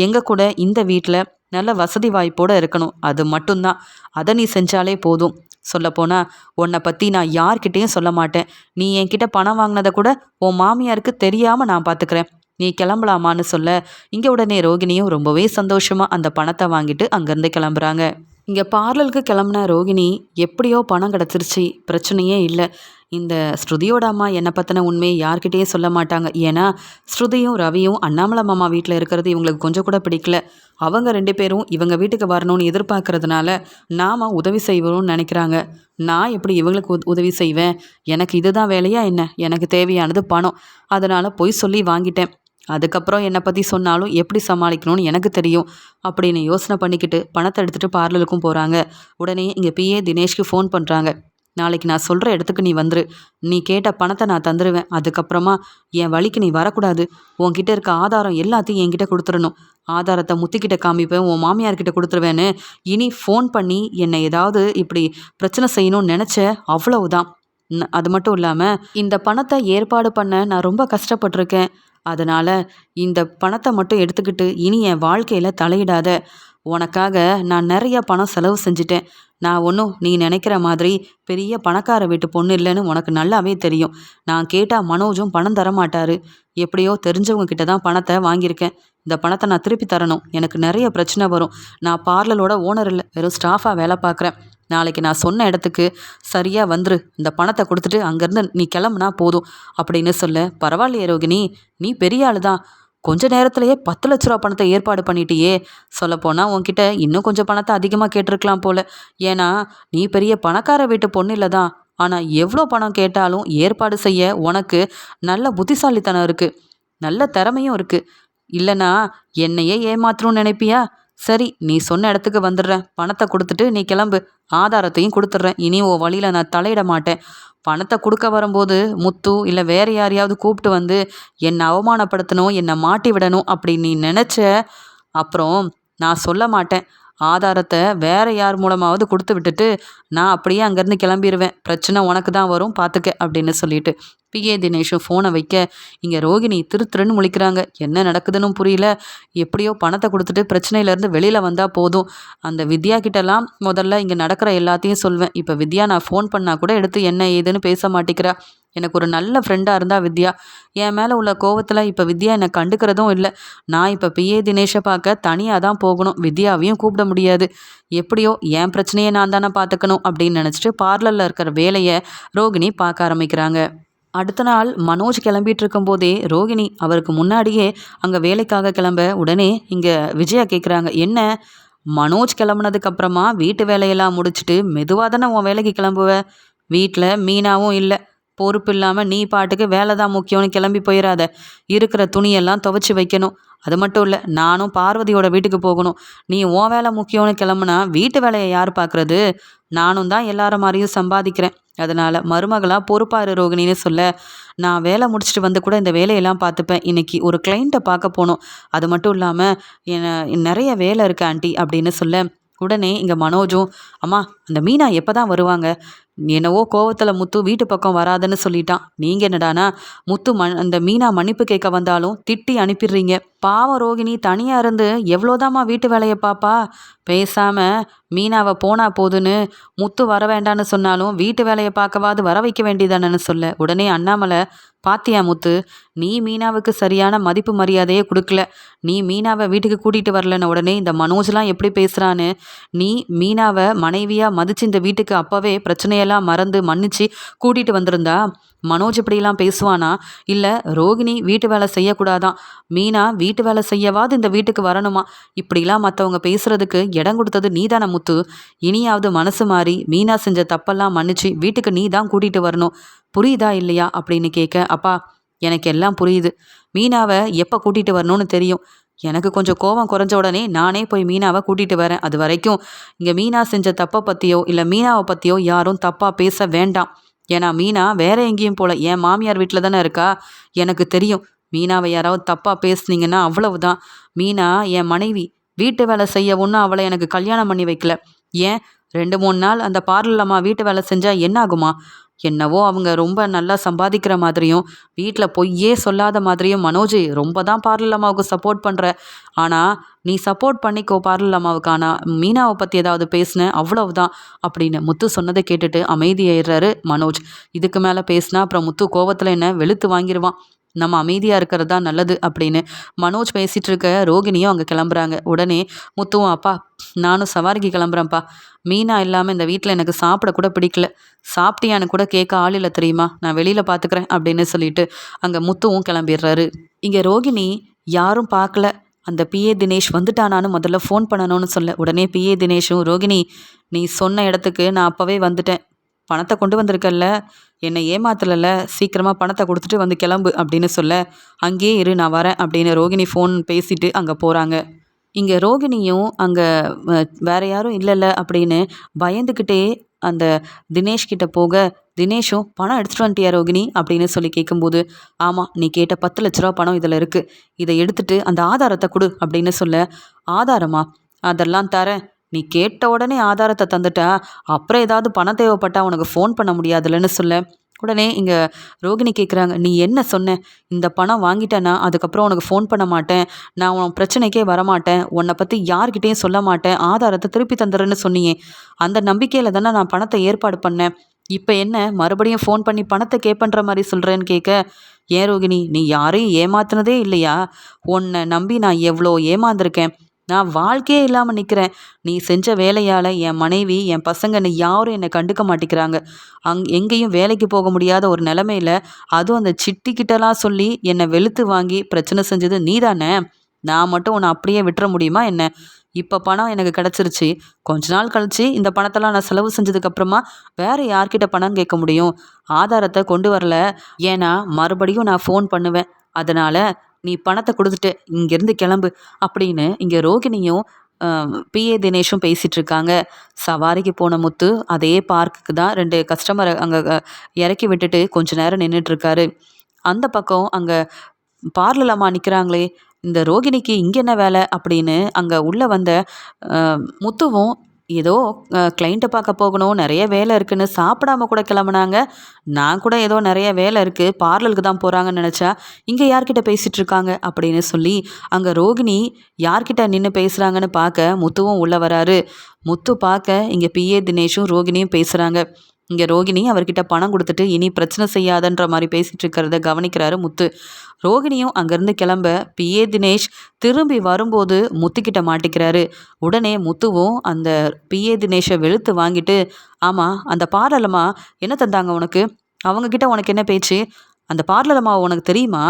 எங்கள் கூட இந்த வீட்டில் நல்ல வசதி வாய்ப்போடு இருக்கணும். அது மட்டும்தான். அதை நீ செஞ்சாலே போதும். சொல்லப்போனால் உன்னை பற்றி நான் யார்கிட்டேயும் சொல்ல மாட்டேன். நீ என்கிட்ட பணம் வாங்கினதை கூட உன் மாமியாருக்கு தெரியாமல் நான் பார்த்துக்கிறேன் நீ கிளம்பலாமான்னு சொல்ல இங்கே உடனே ரோகிணியும் ரொம்பவே சந்தோஷமாக அந்த பணத்தை வாங்கிட்டு அங்கேருந்து கிளம்புறாங்க. இங்கே பார்லருக்கு கிளம்புன ரோகிணி எப்படியோ பணம் கிடச்சிருச்சு பிரச்சனையே இல்லை. இந்த ஸ்ருதியோட அம்மா என்னை பற்றின உண்மையை யார்கிட்டேயும் சொல்ல மாட்டாங்க. ஏன்னா ஸ்ருதியும் ரவியும் அண்ணாமலை மாமா வீட்டில் இருக்கிறது இவங்களுக்கு கொஞ்சம் கூட பிடிக்கல. அவங்க ரெண்டு பேரும் இவங்க வீட்டுக்கு வரணும்னு எதிர்பார்க்கறதுனால நாம் உதவி செய்வோம்னு நினைக்கிறாங்க. நான் எப்படி இவங்களுக்கு உதவி செய்வேன்? எனக்கு இதுதான் வேலையா என்ன? எனக்கு தேவையானது பணம். அதனால் பொய் சொல்லி வாங்கிட்டேன். அதுக்கப்புறம் என்னை பற்றி சொன்னாலும் எப்படி சமாளிக்கணும்னு எனக்கு தெரியும் அப்படின்னு யோசனை பண்ணிக்கிட்டு பணத்தை எடுத்துகிட்டு பார்லருக்கும் போகிறாங்க உடனே இங்கே பிஏ தினேஷ்க்கு ஃபோன் பண்ணுறாங்க நாளைக்கு நான் சொல்கிற இடத்துக்கு நீ வந்துரு. நீ கேட்ட பணத்தை நான் தந்துடுவேன் அதுக்கப்புறமா என் வழிக்கு நீ வரக்கூடாது. உன்கிட்ட இருக்க ஆதாரம் எல்லாத்தையும் என்கிட்ட கொடுத்துடணும். ஆதாரத்தை முத்திக்கிட்ட காமிப்பேன் உன் மாமியார்கிட்ட கொடுத்துருவேன்னு. இனி ஃபோன் பண்ணி என்னை ஏதாவது இப்படி பிரச்சனை செய்யணும்னு நினச்ச அவ்வளவுதான். அது மட்டும் இல்லாமல் இந்த பணத்தை ஏற்பாடு பண்ண நான் ரொம்ப கஷ்டப்பட்டிருக்கேன். அதனால் இந்த பணத்தை மட்டும் எடுத்துக்கிட்டு இனி என் வாழ்க்கையில் தலையிடாத. உனக்காக நான் நிறைய பணம் செலவு செஞ்சிட்டேன். நான் ஒன்றும் நீ நினைக்கிற மாதிரி பெரிய பணக்கார வீட்டு பொண்ணு இல்லைன்னு உனக்கு நல்லாவே தெரியும். நான் கேட்டால் மனோஜும் பணம் தரமாட்டார் எப்படியோ தெரிஞ்சவங்க கிட்ட தான் பணத்தை வாங்கியிருக்கேன். இந்த பணத்தை நான் திருப்பி தரணும். எனக்கு நிறைய பிரச்சனை வரும். நான் பார்லரோட ஓனர் இல்லை. வெறும் ஸ்டாஃபாக வேலை பார்க்குறேன். நாளைக்கு நான் சொன்ன இடத்துக்கு சரியாக வந்துரு. இந்த பணத்தை கொடுத்துட்டு அங்கேருந்து நீ கிளம்புனா போதும் அப்படின்னு சொல்ல பரவாயில்லையே ரோகிணி நீ பெரிய ஆள் தான் கொஞ்ச நேரத்திலேயே பத்து லட்ச ரூபா பணத்தை ஏற்பாடு பண்ணிட்டியே. சொல்லப்போனால் உன்கிட்ட இன்னும் கொஞ்சம் பணத்தை அதிகமாக கேட்டிருக்கலாம் போல. ஏன்னா நீ பெரிய பணக்கார வீட்டு பொண்ணு இல்லை தான் ஆனால் எவ்வளோ பணம் கேட்டாலும் ஏற்பாடு செய்ய உனக்கு நல்ல புத்திசாலித்தனம் இருக்குது நல்ல திறமையும் இருக்குது இல்லைனா என்னையே ஏமாத்தணும்னு நினைப்பியா? சரி நீ சொன்ன இடத்துக்கு வந்துடுறேன். பணத்தை கொடுத்துட்டு நீ கிளம்பு. ஆதாரத்தையும் கொடுத்துட்றேன். இனி ஓ வழியில் நான் தலையிட மாட்டேன். பணத்தை கொடுக்க வரும்போது முத்து இல்லை வேறு யாரையாவது கூப்பிட்டு வந்து என்னை அவமானப்படுத்தணும் என்னை மாட்டி விடணும் அப்படி நீ நினச்ச அப்புறம் நான் சொல்ல மாட்டேன். ஆதாரத்தை வேற யார் மூலமாவது கொடுத்து விட்டுட்டு நான் அப்படியே அங்கேருந்து கிளம்பிடுவேன் பிரச்சனை உனக்கு தான் வரும் பார்த்துக்க அப்படின்னு சொல்லிட்டு. பிஏ தினேஷும் ஃபோனை வைக்க இங்கே ரோகிணி திரு திருன்னு முழிக்கிறாங்க. என்ன நடக்குதுன்னு புரியல. எப்படியோ பணத்தை கொடுத்துட்டு பிரச்சனையிலேருந்து வெளியில் வந்தால் போதும். அந்த வித்யா கிட்டலாம் முதல்ல இங்கே நடக்கிற எல்லாத்தையும் சொல்வேன். இப்போ வித்யா நான் ஃபோன் பண்ணால் கூட எடுத்து என்ன ஏதுன்னு பேச மாட்டேங்கிறா. எனக்கு ஒரு நல்ல ஃப்ரெண்டாக இருந்தா வித்யா. என் மேலே உள்ள கோவத்தில் இப்போ வித்யா என்னை கண்டுக்கிறதும் இல்லை. நான் இப்போ பிஏ தினேஷை பார்க்க தனியாக தான் போகணும். வித்யாவையும் கூப்பிட முடியாது. எப்படியோ என் பிரச்சனையை நான் தானே பார்த்துக்கணும் அப்படின்னு நினச்சிட்டு பார்லரில் இருக்கிற வேலையை ரோகிணி பார்க்க ஆரம்பிக்கிறாங்க. அடுத்த நாள் மனோஜ் கிளம்பிட்டு இருக்கும்போதே ரோகிணி அவருக்கு முன்னாடியே அங்கே வேலைக்காக கிளம்ப உடனே இங்கே விஜயா கேட்குறாங்க என்ன? மனோஜ் கிளம்புனதுக்கு அப்புறமா வீட்டு வேலையெல்லாம் முடிச்சுட்டு மெதுவாக தானே உன் வேலைக்கு கிளம்புவ? வீட்டில் மீனாவும் இல்லை. பொறுப்பு இல்லாமல் நீ பாட்டுக்கு வேலை தான் முக்கியம்னு கிளம்பி போயிடாத இருக்கிற துணியெல்லாம் துவைச்சி வைக்கணும். அது மட்டும் இல்லை நானும் பார்வதியோட வீட்டுக்கு போகணும். நீ உன் வேலை முக்கியம்னு கிளம்புனா வீட்டு வேலையை யார் பார்க்குறது நானும் தான் எல்லார மாதிரியும் சம்பாதிக்கிறேன். அதனால் மருமகளாக பொறுப்பாரு ரோகிணின்னு சொல்ல நான் வேலை முடிச்சுட்டு வந்து கூட இந்த வேலையெல்லாம் பார்த்துப்பேன். இன்றைக்கி ஒரு கிளைண்ட்டை பார்க்க போகணும் அது மட்டும் இல்லாமல் நிறைய வேலை இருக்குது ஆண்டி அப்படின்னு சொல்ல உடனே இங்கே மனோஜும் அம்மா அந்த மீனா எப்போ தான் வருவாங்க? என்னவோ கோவத்தில் முத்து வீட்டு பக்கம் வராதுன்னு சொல்லிட்டான். நீங்கள் என்னடானா முத்து மண் அந்த மீனா மன்னிப்பு கேட்க வந்தாலும் திட்டி அனுப்பிடுறீங்க. பாவம் ரோகிணி தனியாக இருந்து எவ்வளோதாம்மா வீட்டு வேலையை பாப்பா? பேசாமல் மீனாவை போனா போதுன்னு முத்து வர வேண்டான்னு சொன்னாலும் வீட்டு வேலையை பார்க்கவாது வர வைக்க வேண்டியதானன்னு சொல்ல. உடனே அண்ணாமலை பாத்தியா முத்து நீ மீனாவுக்கு சரியான மதிப்பு மரியாதையே கொடுக்கல. நீ மீனாவை வீட்டுக்கு கூட்டிகிட்டு வரலன்னு உடனே இந்த மனோஜ்லாம் எப்படி பேசுகிறான்னு நீ மீனாவை மனைவியாக மதித்து இந்த வீட்டுக்கு அப்போவே உண்மையெல்லாம் மறந்து மன்னிச்சு கூட்டிகிட்டு வந்திருந்தா? மனோஜ் இப்படிலாம் பேசுவானா? இல்லை ரோகிணி வீட்டு வேலை செய்யக்கூடாதான் மீனா வீட்டு வேலை செய்யவாது இந்த வீட்டுக்கு வரணுமா? இப்படிலாம் மற்றவங்க பேசுறதுக்கு இடம் கொடுத்தது நீ தானே முத்து. இனியாவது மனசு மாறி மீனா செஞ்ச தப்பெல்லாம் மன்னிச்சு வீட்டுக்கு நீ தான் கூட்டிகிட்டு வரணும். புரியுதா இல்லையா? அப்படின்னு கேட்க அப்பா எனக்கு எல்லாம் புரியுது. மீனாவை எப்போ கூட்டிகிட்டு வரணும்னு தெரியும். எனக்கு கொஞ்சம் கோபம் குறைஞ்ச உடனே நானே போய் மீனாவை கூட்டிகிட்டு வரேன். அது வரைக்கும் இங்கே மீனா செஞ்ச தப்பை பற்றியோ இல்லை மீனாவை பற்றியோ யாரும் தப்பாக பேச வேண்டாம். ஏன்னா மீனா வேற எங்கேயும் போல. என் மாமியார் வீட்டில் தானே இருக்கா? எனக்கு தெரியும். மீனாவை யாராவது தப்பாக பேசுனீங்கன்னா அவ்வளவுதான். மீனா என் மனைவி வீட்டு வேலை செய்ய ஒன்றும் அவளை எனக்கு கல்யாணம் பண்ணி வைக்கல. ஏன்? ரெண்டு மூணு நாள் அந்த பார்லர் அம்மா வீட்டு வேலை செஞ்சால் என்ன ஆகுமா? என்னவோ அவங்க ரொம்ப நல்லா சம்பாதிக்கிற மாதிரியும் வீட்டில் பொய்யே சொல்லாத மாதிரியும் மனோஜ் ரொம்ப தான் பார்லர் அம்மாவுக்கு சப்போர்ட் பண்ணுற ஆனால் நீ சப்போர்ட் பண்ணிக்கோ பார்லர் அம்மாவுக்கு ஆனால் மீனாவை பற்றி ஏதாவது பேசினேன் அவ்வளவுதான் அப்படின்னு முத்து சொன்னதை கேட்டுட்டு அமைதியாயிடுறாரு மனோஜ். இதுக்கு மேலே பேசினா அப்புறம் முத்து கோவத்தில் என்ன வெளுத்து வாங்கிடுவான் நம்ம அமைதியாக இருக்கிறது தான் நல்லது அப்படின்னு மனோஜ் பேசிகிட்டு இருக்க ரோகிணியும் அங்கே கிளம்புறாங்க. உடனே முத்துவும் அப்பா நானும் சவாரிக்கு கிளம்புறேன்ப்பா. மீனா இல்லாமல் இந்த வீட்டில் எனக்கு சாப்பிட கூட பிடிக்கல. சாப்பிட்டியான்னு கூட கேட்க ஆள் இல்லை தெரியுமா? நான் வெளியில் பார்த்துக்கிறேன் அப்படின்னு சொல்லிட்டு அங்கே முத்துவும் கிளம்பிடுறாரு. இங்கே ரோகிணி யாரும் பார்க்கல அந்த பிஏ தினேஷ் வந்துட்டானான்னு முதல்ல ஃபோன் பண்ணணும்னு சொல்ல. உடனே பிஏ தினேஷும் ரோகிணி நீ சொன்ன இடத்துக்கு நான் அப்போவே வந்துட்டேன். பணத்தை கொண்டு வந்திருக்கல்ல. என்னை ஏமாத்தலைல்ல சீக்கிரமாக பணத்தை கொடுத்துட்டு வந்து கிளம்பு அப்படின்னு சொல்ல அங்கேயே இரு நான் வரேன் அப்படின்னு ரோகிணி ஃபோன் பேசிட்டு அங்கே போகிறாங்க இங்கே ரோகிணியும் அங்கே வேறு யாரும் இல்லைல்ல அப்படின்னு பயந்துக்கிட்டே அந்த தினேஷ் கிட்ட போக தினேஷும் பணம் எடுத்துகிட்டு வந்துட்டியா ரோகிணி? அப்படின்னு சொல்லி கேட்கும்போது ஆமாம் நீ கேட்ட பத்து லட்ச ரூபா பணம் இதில் இருக்குது இதை எடுத்துட்டு அந்த ஆதாரத்தை கொடு அப்படின்னு சொல்ல ஆதாரமா? அதெல்லாம் தரேன். நீ கேட்ட உடனே ஆதாரத்தை தந்துட்டா அப்புறம் ஏதாவது பணம் தேவைப்பட்டா உனக்கு ஃபோன் பண்ண முடியாதுல்லன்னு சொல்ல. உடனே இங்கே ரோகிணி கேட்குறாங்க நீ என்ன சொன்ன? இந்த பணம் வாங்கிட்டேன்னா அதுக்கப்புறம் உனக்கு ஃபோன் பண்ண மாட்டேன். நான் உன் பிரச்சனைக்கே வரமாட்டேன். உன்னை பற்றி யார்கிட்டேயும் சொல்ல மாட்டேன். ஆதாரத்தை திருப்பி தந்துடுறேன்னு சொன்னியே. அந்த நம்பிக்கையில் தானே நான் பணத்தை ஏற்பாடு பண்ணேன். இப்போ என்ன? மறுபடியும் ஃபோன் பண்ணி பணத்தை கேட்பன்ற மாதிரி சொல்கிறேன்னு கேட்க ஏன் ரோகிணி நீ யாரையும் ஏமாத்துனதே இல்லையா? உன்னை நம்பி நான் எவ்வளோ ஏமாந்துருக்கேன். நான் வாழ்க்கையே இல்லாமல் நிற்கிறேன் நீ செஞ்ச வேலையால் என் மனைவி என் பசங்கன்னு யாரும் என்னை கண்டுக்க மாட்டேங்கிறாங்க. அங் எங்கேயும் வேலைக்கு போக முடியாத ஒரு நிலமையில அதுவும் அந்த சிட்டிக்கிட்டலாம் சொல்லி என்னை வெளுத்து வாங்கி பிரச்சனை செஞ்சது நீ தானே நான் மட்டும் உன்னை அப்படியே விட்டுற முடியுமா என்ன? இப்போ பணம் எனக்கு கிடச்சிருச்சு. கொஞ்ச நாள் கழித்து இந்த பணத்தெல்லாம் நான் செலவு செஞ்சதுக்கப்புறமா வேறு யார்கிட்ட பணம் கேட்க முடியும்? ஆதாரத்தை கொண்டு வரல. ஏன்னா மறுபடியும் நான் ஃபோன் பண்ணுவேன். அதனால் நீ பணத்தை கொடுத்துட்டு இங்கேருந்து கிளம்பு அப்படின்னு இங்கே ரோகிணியும் பிஏ தினேஷும் பேசிகிட்டு இருக்காங்க. சவாரிக்கு போன முத்து அதே பார்க்குக்கு தான் ரெண்டு கஸ்டமரை அங்கே இறக்கி விட்டுட்டு கொஞ்ச நேரம் நின்றுட்டுருக்காரு அந்த பக்கம் அங்கே பார்லர் அம்மா நிற்கிறாங்களே இந்த ரோகிணிக்கு இங்கே என்ன வேலை அப்படின்னு அங்கே உள்ளே வந்த முத்துவும் ஏதோ கிளைண்ட்டை பார்க்க போகணும் நிறைய வேலை இருக்குன்னு சாப்பிடாம கூட கிளம்புனாங்க. நான் கூட ஏதோ நிறைய வேலை இருக்குது பார்லருக்கு தான் போகிறாங்கன்னு நினச்சா இங்கே யார்கிட்ட பேசிகிட்டு இருக்காங்க? அப்படின்னு சொல்லி அங்கே ரோகிணி யார்கிட்ட நின்று பேசுகிறாங்கன்னு பார்க்க முத்துவும் உள்ளே வராரு. முத்து பார்க்க இங்கே பிஏ தினேஷும் ரோகிணியும் பேசுகிறாங்க இங்கே ரோகிணி அவர்கிட்ட பணம் கொடுத்துட்டு இனி பிரச்சனை செய்யாதன்ற மாதிரி பேசிகிட்டு இருக்கிறத கவனிக்கிறாரு முத்து. ரோகிணியும் அங்கேருந்து கிளம்ப பிஏ தினேஷ் திரும்பி வரும்போது முத்துக்கிட்ட மாட்டிக்கிறாரு. உடனே முத்துவும் அந்த பிஏ தினேஷை வெளுத்து வாங்கிட்டு ஆமாம் அந்த பாரலம்மா என்ன தந்தாங்க உனக்கு? அவங்கக்கிட்ட உனக்கு என்ன பேச்சு? அந்த பார்லலம்மா உனக்கு தெரியுமா?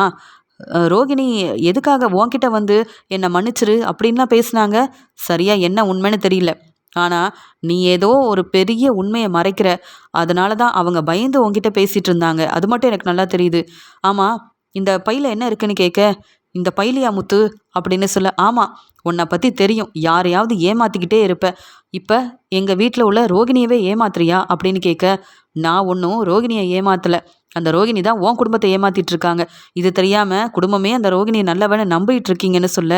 ரோகிணி எதுக்காக உன்கிட்ட வந்து என்னை மன்னிச்சிரு அப்படின்லாம் பேசுனாங்க. சரியாக என்ன உண்மைன்னு தெரியல. ஆனால் நீ ஏதோ ஒரு பெரிய உண்மையை மறைக்கிற. அதனால தான் அவங்க பயந்து உங்ககிட்ட பேசிகிட்டு இருந்தாங்க. அது மட்டும் எனக்கு நல்லா தெரியுது. ஆமாம் இந்த பையில் என்ன இருக்குன்னு கேட்க? இந்த பைலியா முத்து? அப்படின்னு சொல்ல ஆமாம் உன்னை பற்றி தெரியும். யாரையாவது ஏமாற்றிக்கிட்டே இருப்ப. இப்போ எங்கள் வீட்டில் உள்ள ரோகிணியவே ஏமாத்துறியா? அப்படின்னு கேட்க நான் ஒன்றும் ரோகிணியை ஏமாத்தலை. அந்த ரோகிணி தான் உன் குடும்பத்தை ஏமாத்திட்டு இருக்காங்க இது தெரியாமல் குடும்பமே அந்த ரோகிணியை நல்லவன நம்பிட்டு இருக்கீங்கன்னு சொல்ல.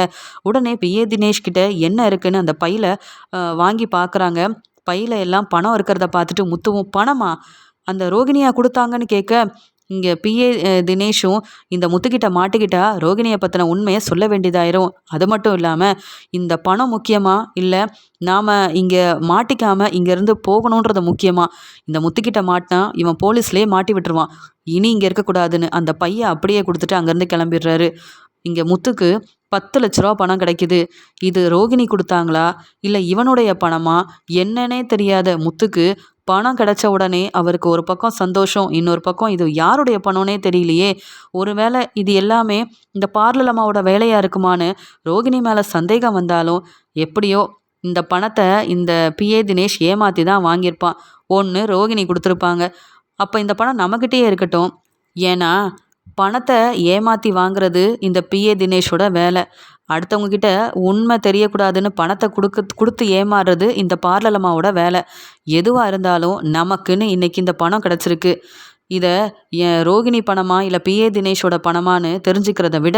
உடனே பிஏ தினேஷ் கிட்ட என்ன இருக்குன்னு அந்த பையில வாங்கி பார்க்குறாங்க பையில எல்லாம் பணம் இருக்கிறத பார்த்துட்டு முத்துவும் பணமா? அந்த ரோகிணியா கொடுத்தாங்கன்னு கேட்க இங்கே பிஏ தினேஷும் இந்த முத்துக்கிட்ட மாட்டிக்கிட்டா ரோகிணியை பற்றின உண்மையை சொல்ல வேண்டியதாயிரும். அது மட்டும் இல்லாமல் இந்த பணம் முக்கியமாக இல்லை நாம் இங்கே மாட்டிக்காமல் இங்கேருந்து போகணுன்றது முக்கியமாக இந்த முத்துக்கிட்ட மாட்டினா இவன் போலீஸ்லேயே மாட்டி விட்டுருவான். இனி இங்கே இருக்கக்கூடாதுன்னு அந்த பையன் அப்படியே கொடுத்துட்டு அங்கேருந்து கிளம்பிடுறாரு. இங்கே முத்துக்கு பத்து லட்ச ரூபா பணம் கிடைக்குது. இது ரோகிணி கொடுத்தாங்களா? இல்லை இவனுடைய பணமா? என்னன்னே தெரியாத முத்துக்கு பணம் கிடைச்ச உடனே அவருக்கு ஒரு பக்கம் சந்தோஷம் இன்னொரு பக்கம் இது யாருடைய பணம்னே தெரியலையே. ஒருவேளை இது எல்லாமே இந்த பார்லர் அம்மாவோட வேலையாக இருக்குமான்னு ரோகிணி மேலே சந்தேகம் வந்தாலும் எப்படியோ இந்த பணத்தை இந்த பிஏ தினேஷ் ஏமாற்றி தான் வாங்கியிருப்பான். ஒன்று ரோகிணி கொடுத்துருப்பாங்க. அப்போ இந்த பணம் நம்மக்கிட்டேயே இருக்கட்டும். ஏன்னா பணத்தை ஏமாற்றி வாங்குறது இந்த பிஏ தினேஷோட வேலை. அடுத்தவங்கக்கிட்ட உண்மை தெரியக்கூடாதுன்னு பணத்தை கொடுக்க கொடுத்து ஏமாறுறது இந்த பார்லலம்மாவோட வேலை. எதுவாக இருந்தாலும் நமக்குன்னு இன்றைக்கி இந்த பணம் கிடச்சிருக்கு. இதை என் ரோகிணி பணமா இல்லை பிஏ தினேஷோட பணமான்னு தெரிஞ்சுக்கிறத விட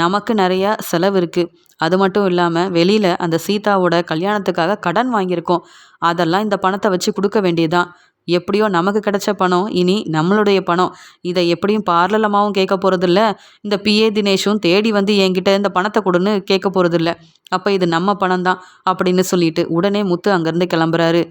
நமக்கு நிறையா செலவு இருக்குது அது மட்டும் இல்லாமல் வெளியில் அந்த சீதாவோட கல்யாணத்துக்காக கடன் வாங்கியிருக்கோம். அதெல்லாம் இந்த பணத்தை வச்சு கொடுக்க வேண்டியதுதான். எப்படியோ நமக்கு கிடைச்ச பணம் இனி நம்மளுடைய பணம். இதை எப்படியும் பார்லலமாகவும் கேட்க போகிறதில்ல இந்த பிஏ தினேஷும் தேடி வந்து என்கிட்ட இந்த பணத்தை கொடுன்னு கேட்க போகிறதில்ல அப்போ இது நம்ம பணம் தான் அப்படின்னு சொல்லிட்டு உடனே முத்து அங்கேருந்து கிளம்புறாரு.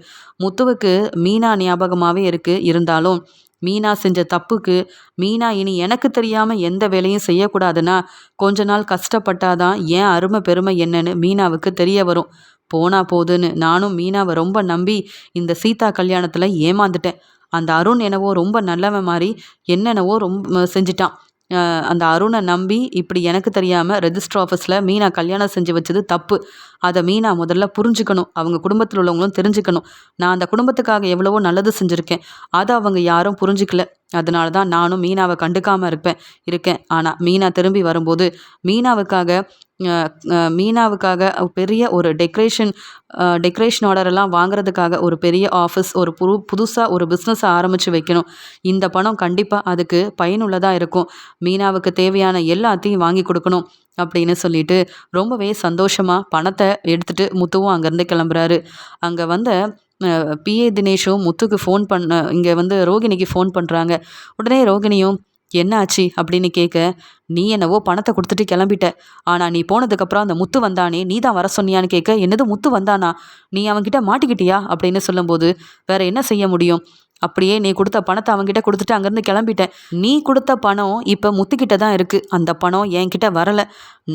முத்துவுக்கு மீனா ஞாபகமாகவே இருக்குது இருந்தாலும் மீனா செஞ்ச தப்புக்கு மீனா இனி எனக்கு தெரியாமல் எந்த வேலையும் செய்யக்கூடாதுன்னா கொஞ்ச நாள் கஷ்டப்பட்டாதான் ஏன் அருமை பெருமை என்னன்னு மீனாவுக்கு தெரிய வரும். போனா போதுன்னு நானும் மீனாவை ரொம்ப நம்பி இந்த சீதா கல்யாணத்தில் ஏமாந்துட்டேன். அந்த அருண் என்னவோ ரொம்ப நல்லவன் மாதிரி என்னென்னவோ ரொம்ப செஞ்சிட்டான். அந்த அருணை நம்பி இப்படி எனக்கு தெரியாமல் ரெஜிஸ்டர் ஆஃபீஸில் மீனா கல்யாணம் செஞ்சு வச்சது தப்பு. அதை மீனா முதல்ல புரிஞ்சுக்கணும். அவங்க குடும்பத்தில் உள்ளவங்களும் தெரிஞ்சுக்கணும். நான் அந்த குடும்பத்துக்காக எவ்வளவோ நல்லது செஞ்சுருக்கேன். அதை அவங்க யாரும் புரிஞ்சிக்கல. அதனால தான் நானும் மீனாவை கண்டுக்காமல் இருப்பேன் இருக்கேன். ஆனால் மீனா திரும்பி வரும்போது மீனாவுக்காக மீனாவுக்காக பெரிய ஒரு டெக்ரேஷன் டெக்கரேஷன் ஆர்டரெல்லாம் வாங்குறதுக்காக ஒரு பெரிய ஆஃபீஸ் ஒரு புது புதுசாக ஒரு பிஸ்னஸை ஆரம்பித்து வைக்கணும். இந்த பணம் கண்டிப்பாக அதுக்கு பயனுள்ளதாக இருக்கும். மீனாவுக்கு தேவையான எல்லாத்தையும் வாங்கி கொடுக்கணும் அப்படின்னு சொல்லிட்டு ரொம்பவே சந்தோஷமாக பணத்தை எடுத்துகிட்டு முத்துவும் அங்கேருந்து கிளம்புறாரு. அங்கே வந்த பிஏ தினேஷும் முத்துக்கு ஃபோன் பண்ண இங்கே வந்து ரோகிணிக்கு ஃபோன் பண்ணுறாங்க உடனே ரோகிணியும் என்ன ஆச்சு அப்படின்னு கேட்க நீ என்னவோ பணத்தை கொடுத்துட்டு கிளம்பிட்ட. ஆனால் நீ போனதுக்கப்புறம் அந்த முத்து வந்தானே நீ தான் வர சொன்னியான்னு கேட்க என்னது முத்து வந்தானா? நீ அவன்கிட்ட மாட்டிக்கிட்டியா? அப்படின்னு சொல்லும்போது வேற என்ன செய்ய முடியும்? அப்படியே நீ கொடுத்த பணத்தை அவங்ககிட்ட கொடுத்துட்டு அங்கேருந்து கிளம்பிட்டேன். நீ கொடுத்த பணம் இப்போ முத்துக்கிட்ட தான் இருக்குது அந்த பணம் என்கிட்ட வரலை.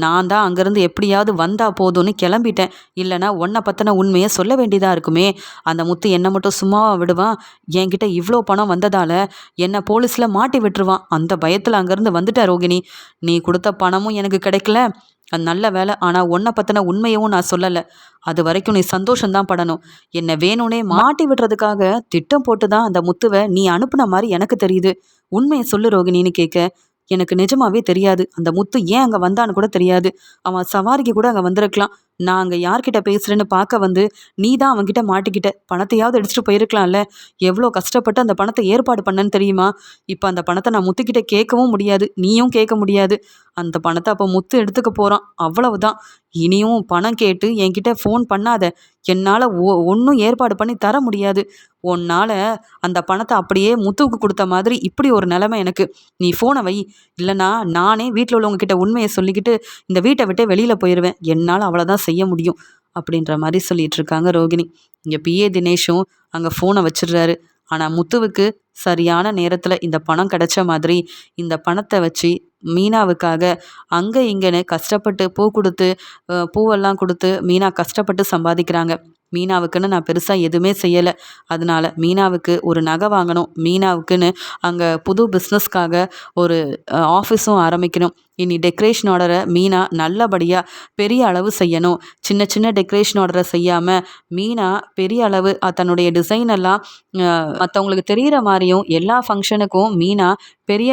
நான் தான் அங்கேருந்து எப்படியாவது வந்தால் போதும்னு கிளம்பிட்டேன். இல்லைனா உன்னை பற்றின உண்மையை சொல்ல வேண்டியதாக இருக்குமே. அந்த முத்து என்னை மட்டும் சும்மாவாக விடுவான்? என்கிட்ட இவ்வளோ பணம் வந்ததால் என்னை போலீஸில் மாட்டி விட்டுருவான். அந்த பயத்தில் அங்கேருந்து வந்துட்டேன் ரோகிணி. நீ கொடுத்த பணமும் எனக்கு கிடைக்கல. அது நல்ல வேலை ஆனால் உன்னை பற்றின உண்மையவும் நான் சொல்லலை. அது வரைக்கும் நீ சந்தோஷம்தான் படணும். என்னை வேணும்னே மாட்டி விடுறதுக்காக திட்டம் போட்டு தான் அந்த முத்துவை நீ அனுப்புன மாதிரி எனக்கு தெரியுது. உண்மையை சொல்லு ரோகிணின்னு கேட்க எனக்கு நிஜமாவே தெரியாது. அந்த முத்து ஏன் அங்கே வந்தான்னு கூட தெரியாது. அவன் சவாரிக்கு கூட அங்கே வந்திருக்கலாம். நான் அங்கே யார்கிட்ட பேசுகிறேன்னு பார்க்க வந்து நீ தான் அவன்கிட்ட மாட்டிக்கிட்ட. பணத்தையாவது எடுத்துகிட்டு போயிருக்கலாம்ல. எவ்வளோ கஷ்டப்பட்டு அந்த பணத்தை ஏற்பாடு பண்ணன்னு தெரியுமா? இப்போ அந்த பணத்தை நான் முத்துக்கிட்ட கேட்கவும் முடியாது. நீயும் கேட்க முடியாது. அந்த பணத்தை அப்போ முத்து எடுத்துக்க போகிறான் அவ்வளவுதான். இனியும் பணம் கேட்டு என்கிட்ட ஃபோன் பண்ணாத. என்னால் ஒ ஒன்றும் ஏற்பாடு பண்ணி தர முடியாது. உன்னால் அந்த பணத்தை அப்படியே முத்துவுக்கு கொடுத்த மாதிரி இப்படி ஒரு நிலமை எனக்கு. நீ ஃபோனை வை. இல்லைனா நானே வீட்டில் உள்ளவங்க கிட்ட உண்மையை சொல்லிக்கிட்டு இந்த வீட்டை விட்டே வெளியில் போயிடுவேன் என்னால் அவ்வளோதான் செய்ய முடியும் அப்படின்ற மாதிரி சொல்லிட்டு இருக்காங்க ரோகிணி. இங்கே பிஏ தினேஷும் அங்கே ஃபோனை வச்சிடுறாரு. ஆனால் முத்துவுக்கு சரியான நேரத்தில் இந்த பணம் கிடைச்ச மாதிரி இந்த பணத்தை வச்சு மீனாவுக்காக அங்கே இங்கேன்னு கஷ்டப்பட்டு பூ கொடுத்து பூவெல்லாம் கொடுத்து மீனா கஷ்டப்பட்டு சம்பாதிக்கிறாங்க. மீனாவுக்குன்னு நான் பெருசாக எதுவுமே செய்யலை. அதனால மீனாவுக்கு ஒரு நகை வாங்கணும். மீனாவுக்குன்னு அங்கே புது பிஸ்னஸ்க்காக ஒரு ஆஃபீஸும் ஆரம்பிக்கணும். இனி டெக்கரேஷன் ஆர்டரை மீனா நல்லபடியாக பெரிய அளவு செய்யணும். சின்ன சின்ன டெக்கரேஷன் ஆர்டரை செய்யாமல் மீனா பெரிய அளவு தன்னுடைய டிசைன் எல்லாம் மற்றவங்களுக்கு தெரிகிற மாதிரியும் எல்லா ஃபங்க்ஷனுக்கும் மீனா பெரிய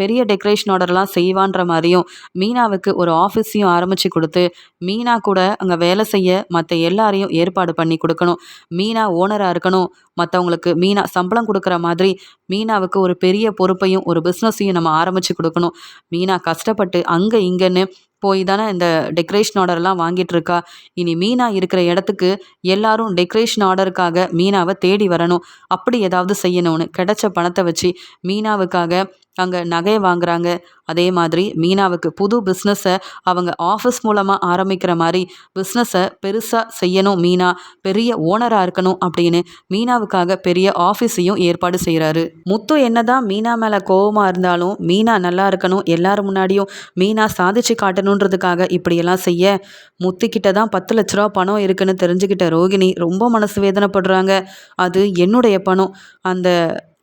பெரிய டெக்கரேஷன் ஆர்டர்லாம் செய்வான்ற மாதிரியும் மீனாவுக்கு ஒரு ஆஃபீஸையும் ஆரம்பித்து கொடுத்து மீனா கூட அங்கே வேலை செய்ய மற்ற எல்லாரையும் ஏற்பாடு பண்ணி கொடுக்கணும். மீனா ஓனராக இருக்கணும். மற்றவங்களுக்கு மீனா சம்பளம் கொடுக்குற மாதிரி மீனாவுக்கு ஒரு பெரிய பொறுப்பையும் ஒரு பிஸ்னஸையும் நம்ம ஆரம்பித்து கொடுக்கணும். மீனா கஷ்டப்பட்டு அங்கே இங்கேன்னு போய் தானே இந்த டெக்கரேஷன் ஆர்டர்லாம் வாங்கிட்டு இருக்கா. இனி மீனா இருக்கிற இடத்துக்கு எல்லாரும் டெக்கரேஷன் ஆர்டருக்காக மீனாவை தேடி வரணும். அப்படி ஏதாவது செய்யணும்னு கிடைச்ச பணத்தை வச்சு மீனாவுக்காக அங்கே நகையை வாங்குறாங்க. அதே மாதிரி மீனாவுக்கு புது பிஸ்னஸை அவங்க ஆஃபீஸ் மூலமாக ஆரம்பிக்கிற மாதிரி பிஸ்னஸை பெருசாக செய்யணும் மீனா. பெரிய ஓனராக இருக்கணும் அப்படின்னு மீனாவுக்காக பெரிய ஆஃபீஸையும் ஏற்பாடு செய்கிறாரு முத்து என்னதான் மீனா மேலே கோபமாக இருந்தாலும் மீனா நல்லா இருக்கணும். எல்லாரும் முன்னாடியும் மீனா சாதிச்சு காட்டணுன்றதுக்காக இப்படியெல்லாம் செய்ய முத்துக்கிட்ட தான் பத்து லட்ச ரூபா பணம் இருக்குன்னு தெரிஞ்சுக்கிட்ட ரோகிணி ரொம்ப மனசு வேதனைப்படுறாங்க. அது என்னுடைய பணம். அந்த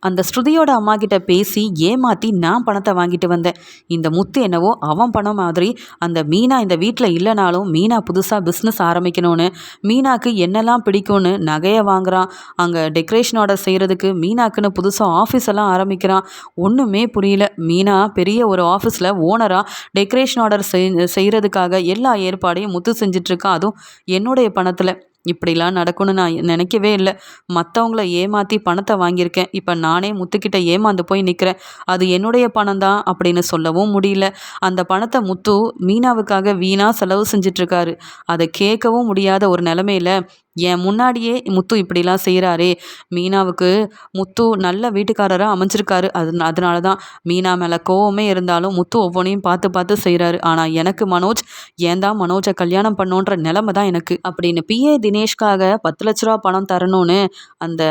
அந்த ஸ்ருதியோட அம்மா கிட்ட பேசி ஏமாற்றி நான் பணத்தை வாங்கிட்டு வந்தேன். இந்த முத்து என்னவோ அவன் பணம் மாதிரி அந்த மீனா இந்த வீட்டில் இல்லைனாலும் மீனா புதுசாக பிஸ்னஸ் ஆரம்பிக்கணும்னு மீனாக்கு என்னெல்லாம் பிடிக்கும்னு நகையை வாங்குறான். அங்கே டெக்கரேஷன் ஆர்டர் செய்கிறதுக்கு மீனாக்குன்னு புதுசாக ஆஃபீஸ் எல்லாம் ஆரம்பிக்கிறான். ஒன்றுமே புரியல. மீனா பெரிய ஒரு ஆஃபீஸில் ஓனராக டெக்கரேஷன் ஆர்டர் செய் செய்கிறதுக்காக எல்லா ஏற்பாடையும் முத்து செஞ்சிட்ருக்கான் அதுவும் என்னுடைய பணத்தில். இப்படிலாம் நடக்கும்னு நான் நினைக்கவே இல்லை. மற்றவங்கள ஏமாற்றி பணத்தை வாங்கியிருக்கேன். இப்போ நானே முத்துக்கிட்ட ஏமாந்து போய் நிற்கிறேன் அது என்னுடைய பணம் தான் அப்படின்னு சொல்லவும் முடியல. அந்த பணத்தை முத்து மீனாவுக்காக வீணாக செலவு செஞ்சிட்ருக்காரு. அதை கேட்கவும் முடியாத ஒரு நிலமையில என் முன்னாடியே முத்து இப்படிலாம் செய்கிறாரே மீனாவுக்கு முத்து நல்ல வீட்டுக்காரராக அமைஞ்சிருக்காரு. அது அதனால தான் மீனா மேலே கோவமே இருந்தாலும் முத்து ஒவ்வொன்றையும் பார்த்து பார்த்து செய்கிறாரு ஆனால் எனக்கு மனோஜ் ஏன் தான் மனோஜை கல்யாணம் பண்ணோன்ற நிலமை தான் எனக்கு. அப்படின்னு பிஏ தினேஷ்காக பத்து லட்ச ரூபா பணம் தரணும்னு அந்த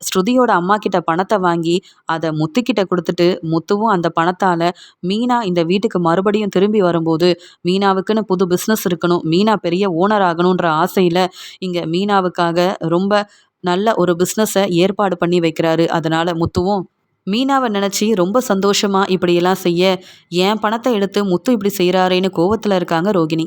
ஸ்ருதியோட அம்மா கிட்ட பணத்தை வாங்கி அதை முத்துக்கிட்ட கொடுத்துட்டு முத்துவும் அந்த பணத்தால் மீனா இந்த வீட்டுக்கு மறுபடியும் திரும்பி வரும்போது மீனாவுக்குன்னு புது பிஸ்னஸ் இருக்கணும். மீனா பெரிய ஓனர் ஆகணுன்ற ஆசையில் இங்கே மீனாவுக்காக ரொம்ப நல்ல ஒரு பிஸ்னஸை ஏற்பாடு பண்ணி வைக்கிறாரு. அதனால் முத்துவும் மீனாவை நினச்சி ரொம்ப சந்தோஷமாக இப்படியெல்லாம் செய்ய என் பணத்தை எடுத்து முத்து இப்படி செய்கிறாரேன்னு கோவத்தில் இருக்காங்க ரோகிணி.